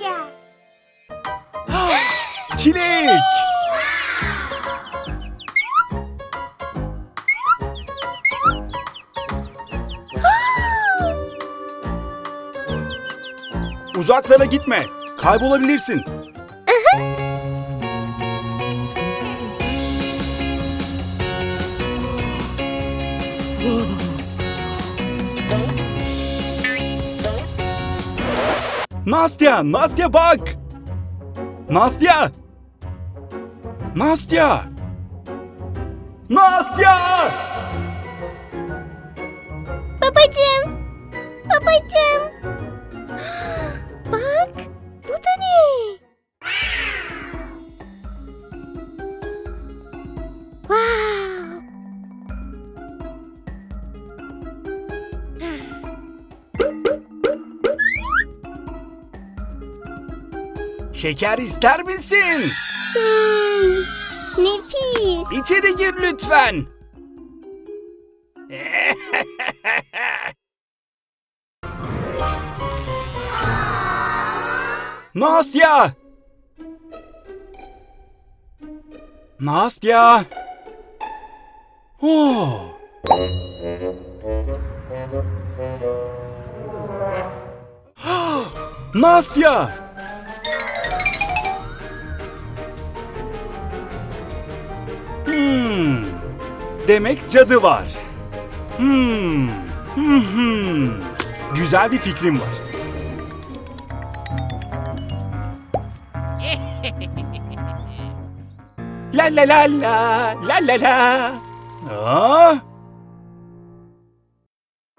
Nastya. Çilek. Uzaklara gitme. Kaybolabilirsin. Nastya, Nastya bak. Nastya. Nastya. Nastya! Şeker ister misin? Hmm, nefis. İçeri gir lütfen. Nastya! Nastya! Oh. Nastya! Hmm. Demek cadı var. Hmm. Hmm. hmm. Güzel bir fikrim var. La la la la la la la. Aa.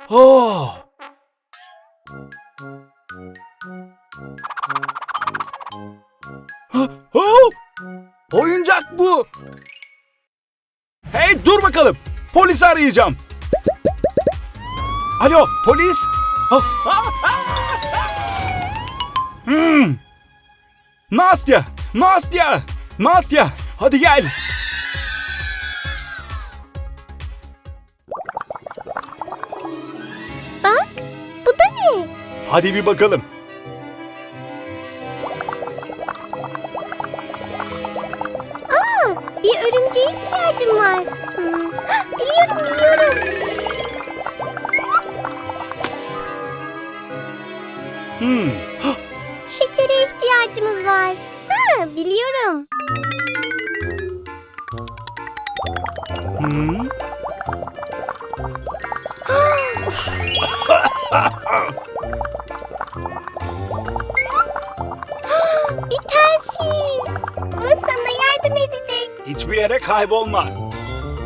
Oh. Ha, oh. Oyuncak bu. Hey dur bakalım. Polisi arayacağım. Alo polis. Hmm. Nastya, Nastya, Nastya. Hadi gel. Bak. Bu da ne? Hadi bir bakalım. Hmm. Şekere ihtiyacımız var. Ha, biliyorum. Hmm. Bir telsiz. Bu sana yardım edecek. Hiçbir yere kaybolma.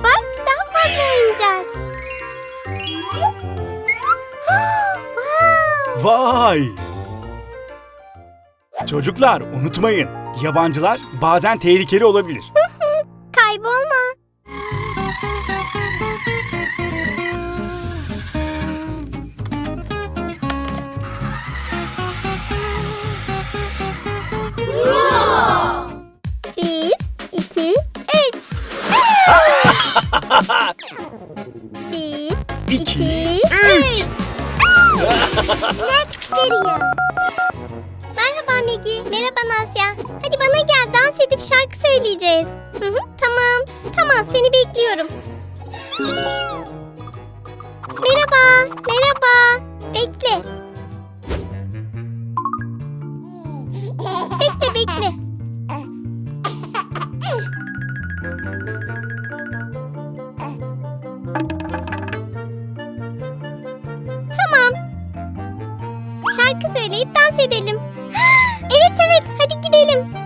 Bak daha fazla oyuncak. wow. Vay! Çocuklar unutmayın. Yabancılar bazen tehlikeli olabilir. Kaybolma. Bekle. Tamam. Şarkı söyleyip dans edelim. Evet evet hadi gidelim.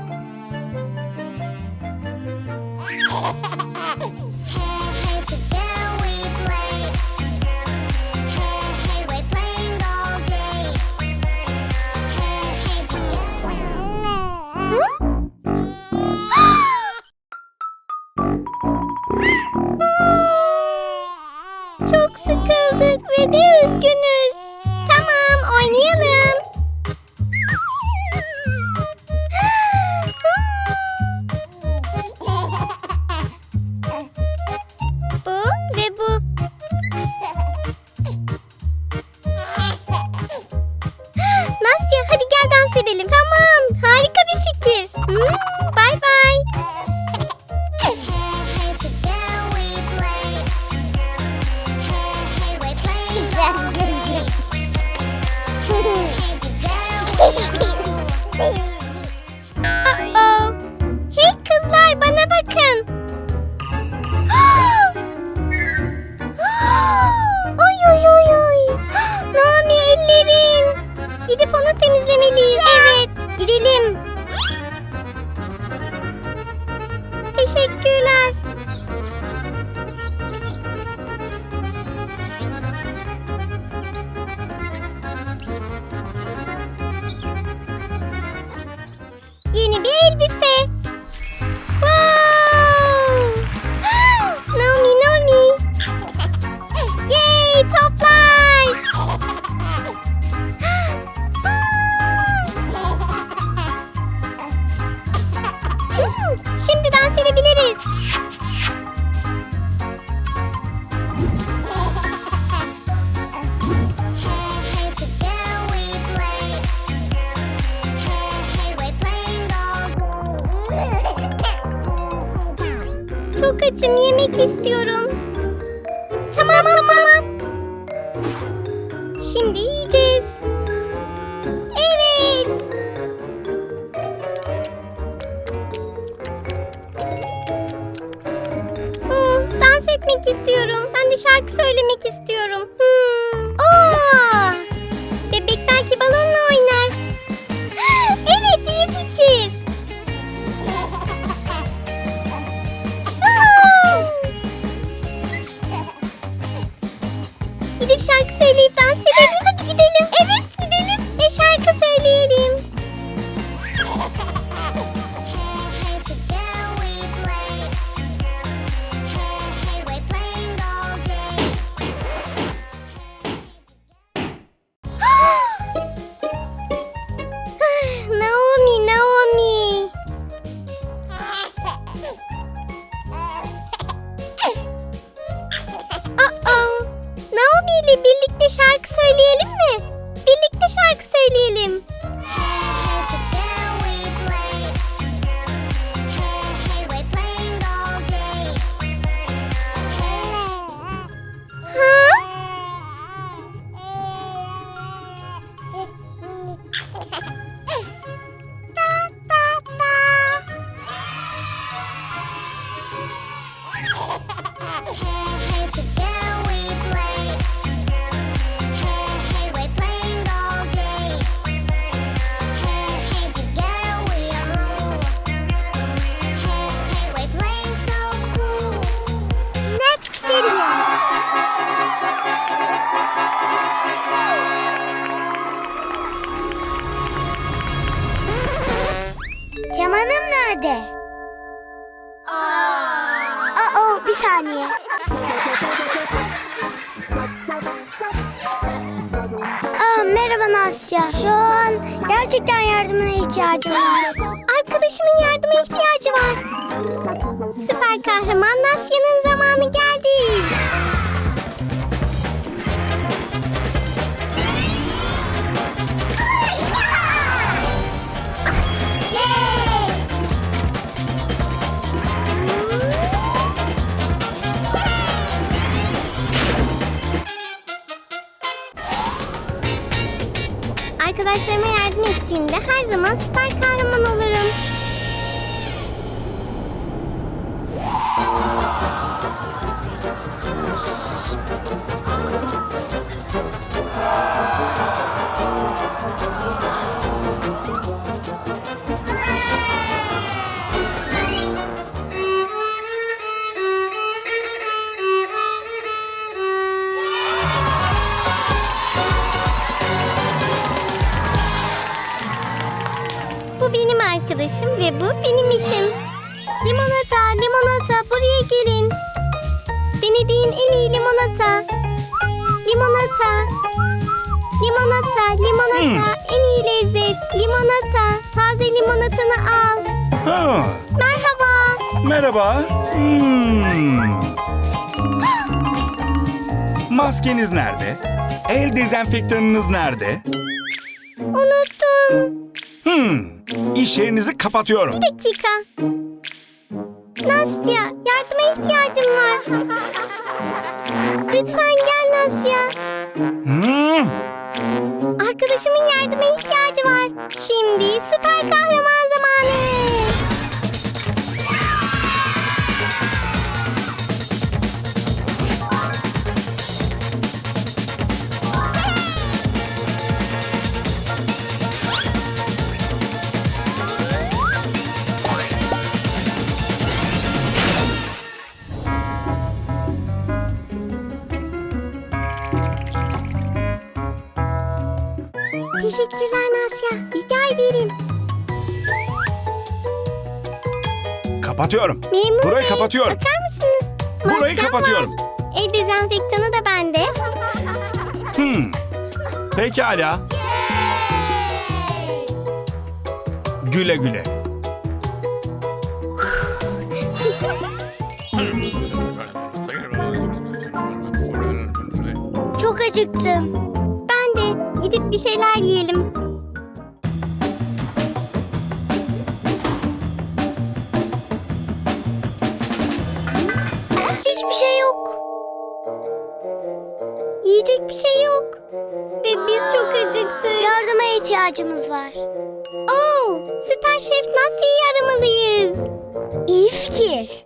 İle birlikte şarkı söyleyelim mi? Birlikte şarkı söyleyelim. Kahraman Nasya'nın zamanı geldi. Arkadaşlarıma yardım ettiğimde her zaman süper kahraman arkadaşım ve bu benim işim. Limonata, limonata buraya gelin. Denediğin en iyi limonata. Limonata. Limonata, limonata, en iyi lezzet. Limonata, taze limonatanı al. Ha, Merhaba. merhaba. Hmm. Maskeniz nerede? El dezenfektanınız nerede? Unuttum. Hmm. İş yerinizi kapatıyorum. Bir dakika. Nasya, yardıma ihtiyacım var. Lütfen gel Nasya. Hmm. Arkadaşımın yardıma ihtiyacı var. Şimdi süper kahraman Kapatıyorum. Memur Burayı Bey, kapatıyorum. Bakar mısınız? Burayı Maskem kapatıyorum. var. El dezenfektanı da bende. Hmm. Pekala. Güle güle. Çok acıktım. Ben de. Gidip bir şeyler yiyelim. Çok acıktık. Yardıma ihtiyacımız var. Oo, süper şef Nasya'yı aramalıyız. İyi fikir.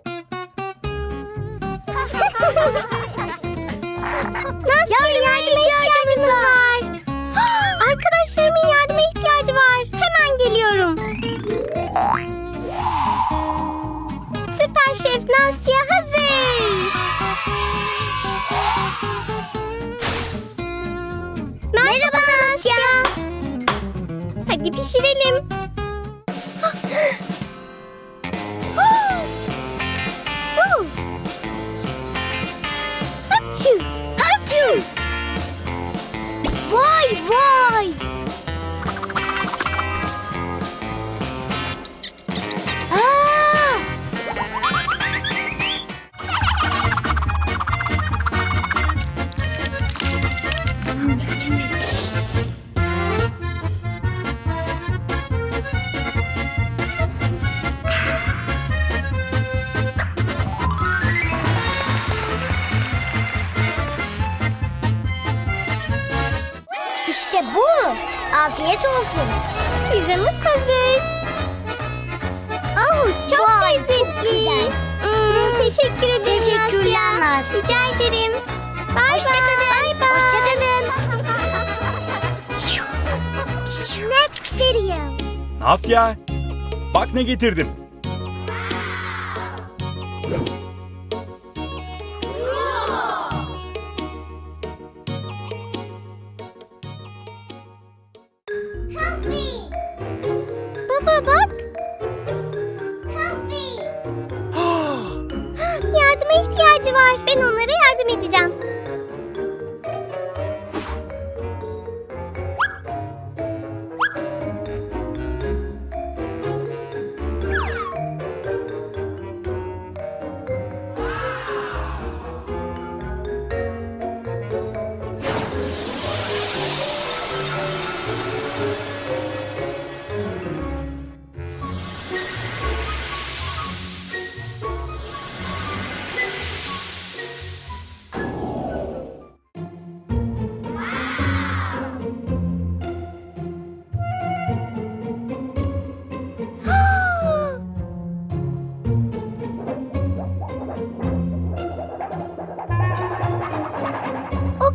Nasya yardıma ihtiyacımız var. Arkadaşlarımın yardıma ihtiyacı var. Hemen geliyorum. Süper şef Nasya Hadi pişirelim. Hapçı. Teşekkür ederim Teşekkürler. Nasya. Rica ederim. Bay Hoşçakalın. Bay bay. Hoşçakalın. Next video. Nastya. Bak ne getirdim.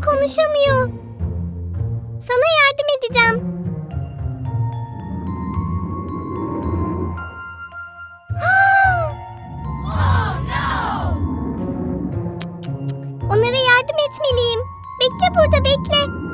Konuşamıyor. Sana yardım edeceğim. Onlara yardım etmeliyim. Bekle burada bekle.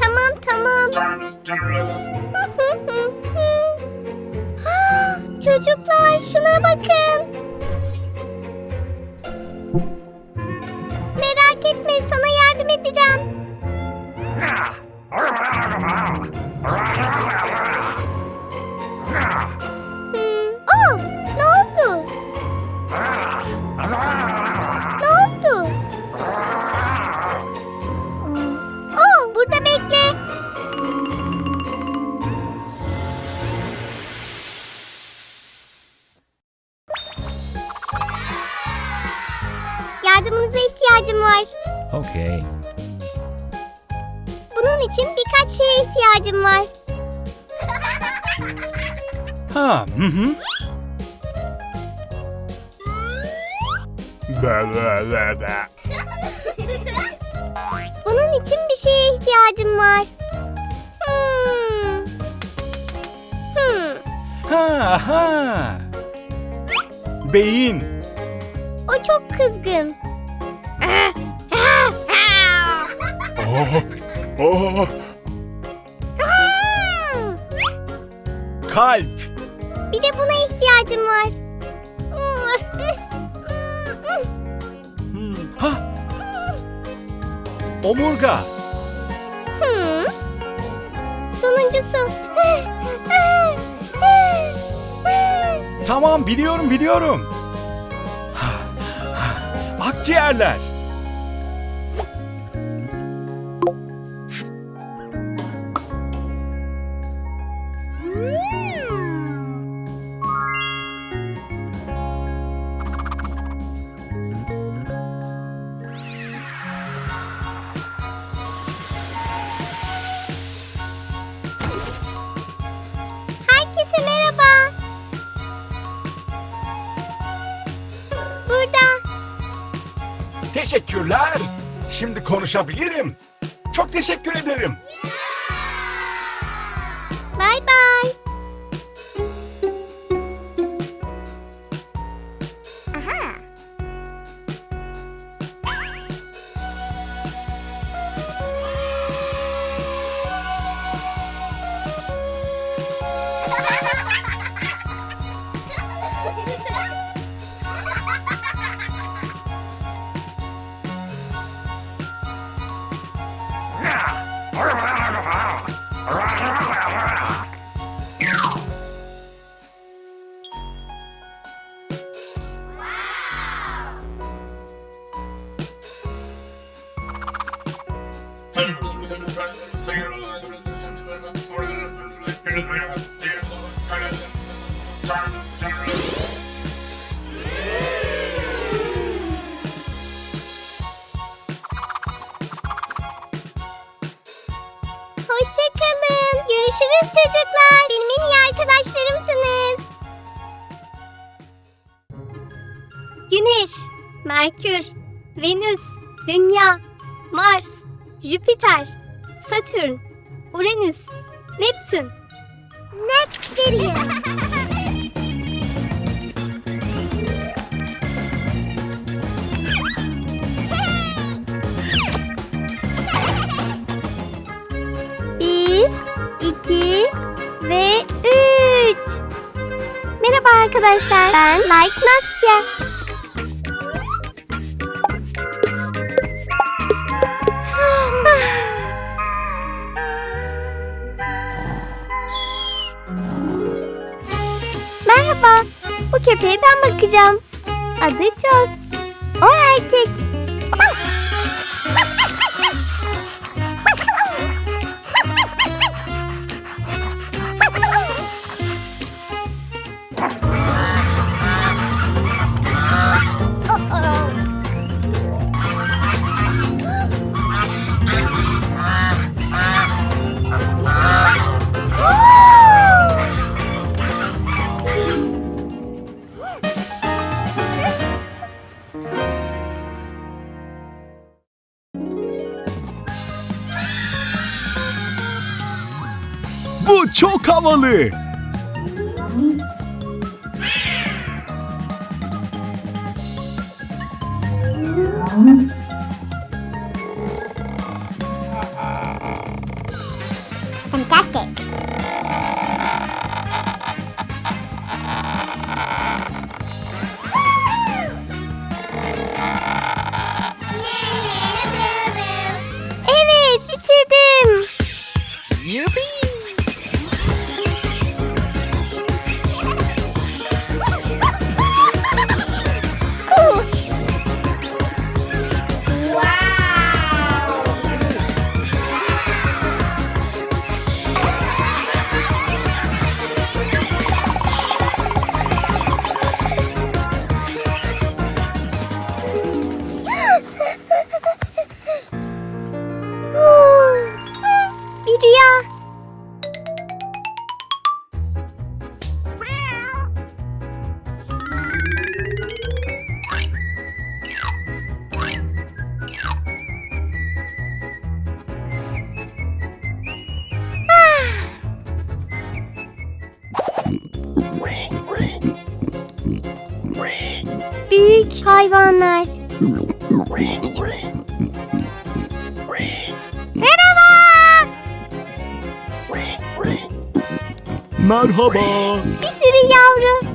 Tamam tamam. Çocuklar şuna bakın. Ha, hı hı. Be, be, be, be. Bunun için bir şeye ihtiyacım var. Hmm. Hmm. Ha ha. Beyin. O çok kızgın. Oh, oh. Kalp. Bir de buna ihtiyacım var. Hmm, Ha. Omurga. Hmm. Sonuncusu. Tamam biliyorum biliyorum. Akciğerler. Teşekkürler. Şimdi konuşabilirim. Çok teşekkür ederim. Bay bay. Merkür, Venüs, Dünya, Mars, Jüpiter, Satürn, Uranüs, Neptün. Bir, iki ve üç. Merhaba arkadaşlar. Ben Like Nastya. Köpeğe ben bakacağım. Adı Çöz. O erkek. Çok havalı. Merhaba. Bir sürü yavru.